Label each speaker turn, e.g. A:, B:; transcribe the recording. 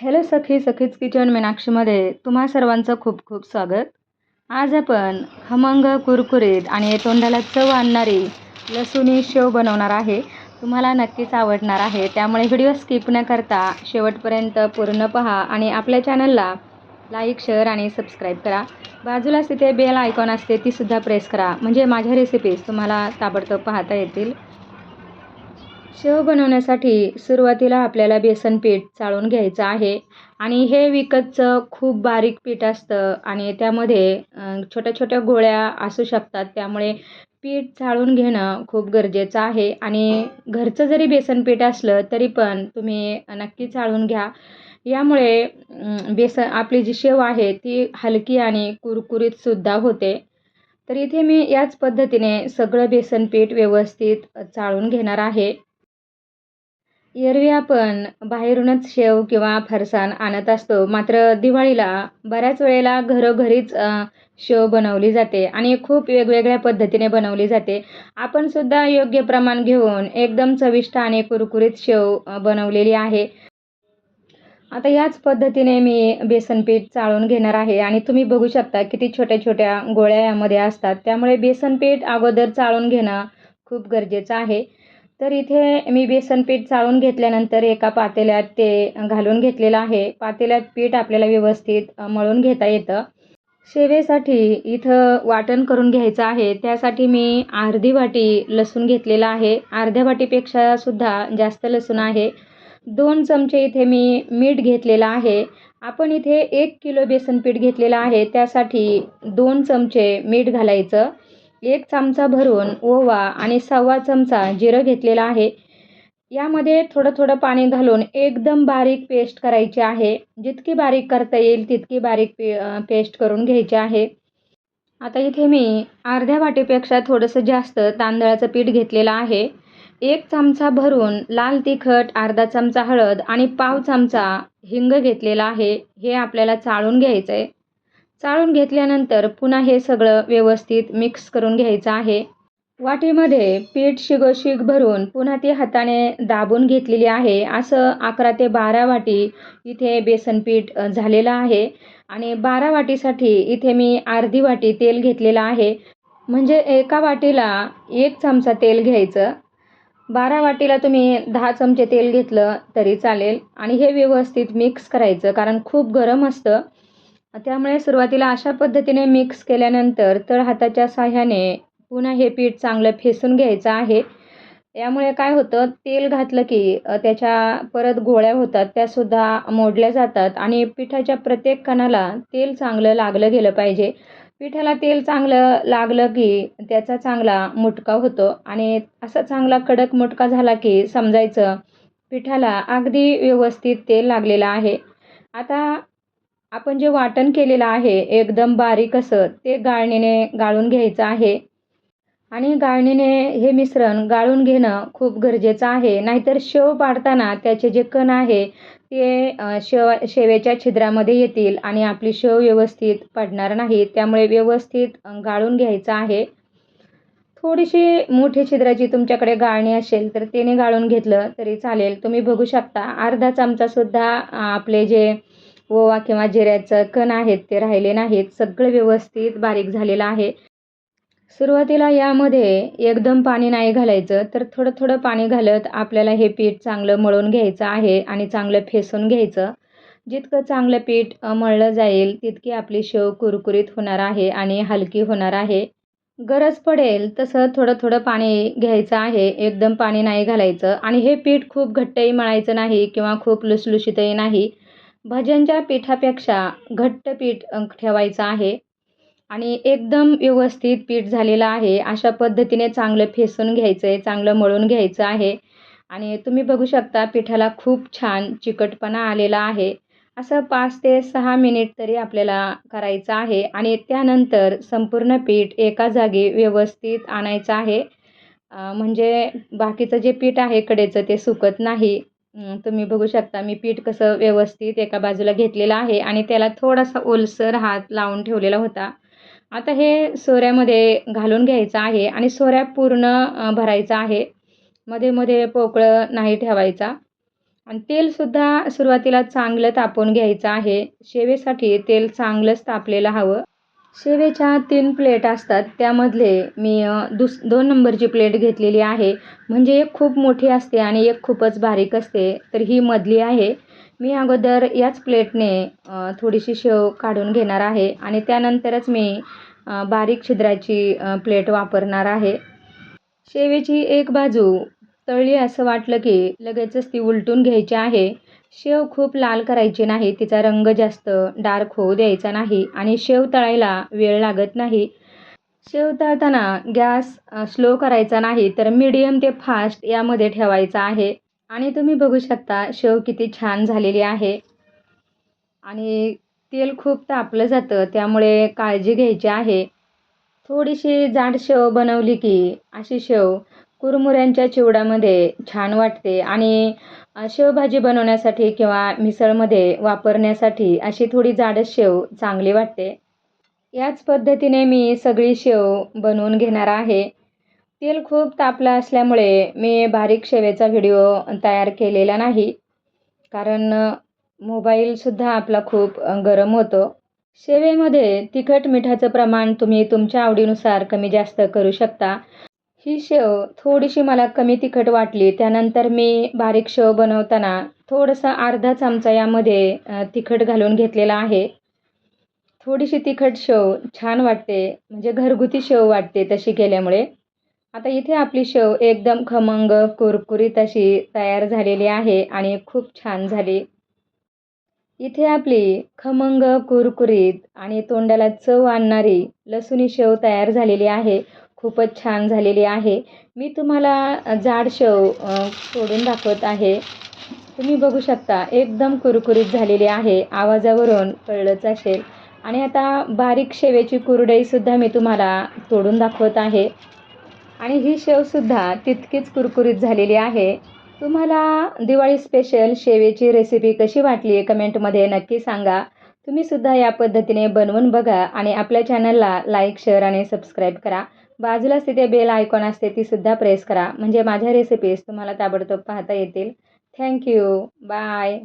A: Hello सखी सखीच kitchen मीनाक्षीमध्ये तुम्हा सर्वांचं खूप खूप स्वागत. आज आपण खमंग कुरकुरीत आणि तोंडाला चव आणणारी लसुणी शेव बनवणार आहे. तुम्हाला नक्कीच आवडणार आहे. त्यामुळे व्हिडिओ स्किप न करता शेवटपर्यंत पूर्ण पहा आणि आपल्या चॅनलला लाईक शेअर आणि सबस्क्राईब करा. बाजूलाच तिथे बेल आयकॉन असते तीसुद्धा प्रेस करा. म्हणजे माझ्या रेसिपीज तुम्हाला ताबडतोब पाहता येतील. शेव बनवण्यासाठी सुरुवातीला आपल्याला बेसन पीठ चाळून घ्यायचं आहे. आणि हे विकतचं खूप बारीक पीठ असतं आणि त्यामध्ये छोट्या छोट्या गोळ्या असू शकतात. त्यामुळे पीठ चाळून घेणं खूप गरजेचं आहे. आणि घरचं जरी बेसन पीठ असलं तरी पण तुम्ही नक्की चाळून घ्या. यामुळे बेसन आपली जी शेव आहे ती हलकी आणि कुरकुरीतसुद्धा होते. तर इथे मी याच पद्धतीने सगळं बेसन पीठ व्यवस्थित चाळून घेणार आहे. एरवी आपण बाहेरूनच शेव किंवा फरसाण आणत असतो. मात्र दिवाळीला बऱ्याच वेळेला घरोघरीच शेव बनवली जाते आणि खूप वेगवेगळ्या पद्धतीने बनवली जाते. आपण सुद्धा योग्य प्रमाण घेऊन एकदम चविष्ट आणि कुरकुरीत शेव बनवलेली आहे. आता याच पद्धतीने मी बेसन पीठ चाळून घेणार आहे आणि तुम्ही बघू शकता किती छोट्या छोट्या गोळ्या यामध्ये असतात. त्यामुळे बेसन पीठ अगोदर चाळून घेणं खूप गरजेचं आहे. तर इथे मी बेसन पीठ चाळून घेतल्यानंतर एका पातेल्यात ते घालून घेतलेलं आहे. पातेल्यात पीठ आपल्याला व्यवस्थित मळून घेता येतं. शेवेसाठी इथं वाटण करून घ्यायचं आहे. त्यासाठी मी अर्धी वाटी लसूण घेतलेला आहे. अर्ध्या वाटीपेक्षा सुद्धा जास्त लसूण आहे. दोन चमचे इथे मी मीठ घेतलेलं आहे. आपण इथे एक किलो बेसन पीठ घेतलेलं आहे. त्यासाठी दोन चमचे मीठ घालायचं. एक चमचा भरून ओवा आणि सव्वा चमचा जिरं घेतलेलं आहे. यामध्ये थोडं थोडं पाणी घालून एकदम बारीक पेस्ट करायची आहे. जितकी बारीक करता येईल तितकी बारीक पे पेस्ट करून घ्यायची आहे. आता इथे मी अर्ध्या वाटीपेक्षा थोडंसं जास्त तांदळाचं पीठ घेतलेलं आहे. एक चमचा भरून लाल तिखट अर्धा चमचा हळद आणि पाव चमचा हिंग घेतलेला आहे. हे आपल्याला चाळून घ्यायचं आहे चाळून घेतल्यानंतर पुन्हा हे सगळं व्यवस्थित मिक्स करून घ्यायचं आहे. वाटीमध्ये पीठ शिगोशिग भरून पुन्हा ती हाताने दाबून घेतलेली आहे. असं अकरा ते बारा वाटी इथे बेसन पीठ झालेलं आहे. आणि बारा वाटीसाठी इथे मी अर्धी वाटी तेल घेतलेलं आहे. म्हणजे एका वाटीला एक चमचा तेल घ्यायचं. बारा वाटीला तुम्ही दहा चमचे तेल घेतलं तरी चालेल. आणि हे व्यवस्थित मिक्स करायचं कारण खूप गरम असतं. त्यामुळे सुरुवातीला अशा पद्धतीने मिक्स केल्यानंतर तळ हाताच्या साह्याने पुन्हा हे पीठ चांगलं फेसून घ्यायचं आहे. यामुळे काय होतं तेल घातलं की त्याच्या परत गोळ्या होतात त्यासुद्धा मोडल्या जातात आणि पिठाच्या प्रत्येक कणाला तेल चांगलं लागलं गेलं पाहिजे. पिठाला तेल चांगलं लागलं की त्याचा चांगला मुटका होतो आणि असा चांगला कडक मुटका झाला की समजायचं पिठाला अगदी व्यवस्थित तेल लागलेलं आहे. आता आपण जे वाटण केलेलं आहे एकदम बारीक असं ते गाळणीने गाळून घ्यायचं आहे. आणि गाळणीने हे मिश्रण गाळून घेणं खूप गरजेचं आहे. नाहीतर शेव पाडताना त्याचे जे कण आहे ते शेव शेवेच्या छिद्रामध्ये येतील आणि आपली शेव व्यवस्थित पडणार नाही. त्यामुळे व्यवस्थित गाळून घ्यायचं आहे. थोडीशी मोठी छिद्राची तुमच्याकडे गाळणी असेल तर त्याने गाळून घेतलं तरी चालेल. तुम्ही बघू शकता अर्धा चमचासुद्धा आपले जे ओवा किंवा जिऱ्याचं कण आहेत ते राहिले नाहीत. सगळं व्यवस्थित बारीक झालेलं आहे. सुरुवातीला यामध्ये एकदम पाणी नाही घालायचं तर थोडं थोडं पाणी घालत आपल्याला हे पीठ चांगलं मळून घ्यायचं आहे आणि चांगलं फेसून घ्यायचं. जितकं चांगलं पीठ मळलं जाईल तितकी आपली शेव कुरकुरीत होणार आहे आणि हलकी होणार आहे. गरज पडेल तसं थोडं थोडं पाणी घ्यायचं आहे एकदम पाणी नाही घालायचं. आणि हे पीठ खूप घट्टही मळायचं नाही किंवा खूप लुसलुशीतही नाही. भज्यांच्या पिठापेक्षा घट्ट पीठ ठेवायचं आहे. आणि एकदम व्यवस्थित पीठ झालेलं आहे. अशा पद्धतीने चांगलं फेसून घ्यायचं आहे चांगलं मळून घ्यायचं आहे. आणि तुम्ही बघू शकता पिठाला खूप छान चिकटपणा आलेला आहे. असं पाच ते सहा मिनिट तरी आपल्याला करायचं आहे. आणि त्यानंतर संपूर्ण पीठ एका जागी व्यवस्थित आणायचं आहे. म्हणजे बाकीचं जे पीठ आहे कडेचं ते सुकत नाही. तुम्ही बघू शकता मी पीठ कसं व्यवस्थित एका बाजूला घेतलेलं आहे आणि त्याला थोडासा ओलसर हात लावून ठेवलेला होता. आता हे सोऱ्यामध्ये घालून घ्यायचं आहे आणि सोऱ्या पूर्ण भरायचा आहे. मध्ये मध्ये पोकळं नाही ठेवायचा. आणि तेलसुद्धा सुरुवातीला चांगलं तापवून घ्यायचं आहे. शेवेसाठी तेल चांगलंच तापलेलं हवं. शेवेच्या तीन प्लेट असतात. त्यामधले मी दुस दोन नंबरची प्लेट घेतलेली आहे. म्हणजे एक खूप मोठी असते आणि एक खूपच बारीक असते. तर ही मधली आहे. मी अगोदर याच प्लेटने थोडीशी शेव काढून घेणार आहे आणि त्यानंतरच मी बारीक छिद्राची प्लेट वापरणार आहे. शेवेची एक बाजू तळली असं वाटलं की लगेचच ती उलटून घ्यायची आहे. शेव खूप लाल करायची नाही तिचा रंग जास्त डार्क होऊ द्यायचा नाही आणि शेव तळायला वेळ लागत नाही. शेव तळताना गॅस स्लो करायचा नाही तर मीडियम ते फास्ट यामध्ये ठेवायचा आहे. आणि तुम्ही बघू शकता शेव किती छान झालेली आहे. आणि तेल खूप तापलं जातं त्यामुळे काळजी घ्यायची आहे. थोडीशी जाड शेव बनवली की अशी शेव कुरमुऱ्यांच्या चिवड्यामध्ये छान वाटते आणि शेवभाजी बनवण्यासाठी किंवा मिसळमध्ये वापरण्यासाठी अशी थोडी जाडच शेव चांगली वाटते. याच पद्धतीने मी सगळी शेव बनवून घेणार आहे. तेल खूप तापलं असल्यामुळे मी बारीक शेवेचा व्हिडिओ तयार केलेला नाही. कारण मोबाईलसुद्धा आपला खूप गरम होतो. शेवेमध्ये तिखट मिठाचं प्रमाण तुम्ही तुमच्या आवडीनुसार कमी जास्त करू शकता. ही शेव थोडीशी मला कमी तिखट वाटली. त्यानंतर मी बारीक शेव बनवताना थोडंसं अर्धा चमचा यामध्ये तिखट घालून घेतलेला आहे. थोडीशी तिखट शेव छान वाटते. म्हणजे घरगुती शेव वाटते तशी केल्यामुळे. आता इथे आपली शेव एकदम खमंग कुरकुरीत अशी तयार झालेली आहे आणि खूप छान झाली. इथे आपली खमंग कुरकुरीत आणि तोंडाला चव आणणारी लसुणी शेव तयार झालेली आहे. खूपच छान झालेली आहे. मी तुम्हाला जाड शेव तोडून दाखवत आहे. तुम्ही बघू शकता एकदम कुरकुरीत झालेली आहे. आवाजावरून कळलंच असेल. आणि आता बारीक शेवेची कुरडईसुद्धा मी तुम्हाला तोडून दाखवत आहे. आणि ही शेवसुद्धा तितकीच कुरकुरीत झालेली आहे. तुम्हाला दिवाळी स्पेशल शेवेची रेसिपी कशी वाटली कमेंटमध्ये नक्की सांगा. तुम्हीसुद्धा या पद्धतीने बनवून बघा आणि आपल्या चॅनलला लाईक शेअर आणि सबस्क्राईब करा. बाजूलाच तिथे बेल आयकॉन असते तीसुद्धा प्रेस करा. म्हणजे माझ्या रेसिपीज तुम्हाला ताबडतोब पाहता येतील. Thank you bye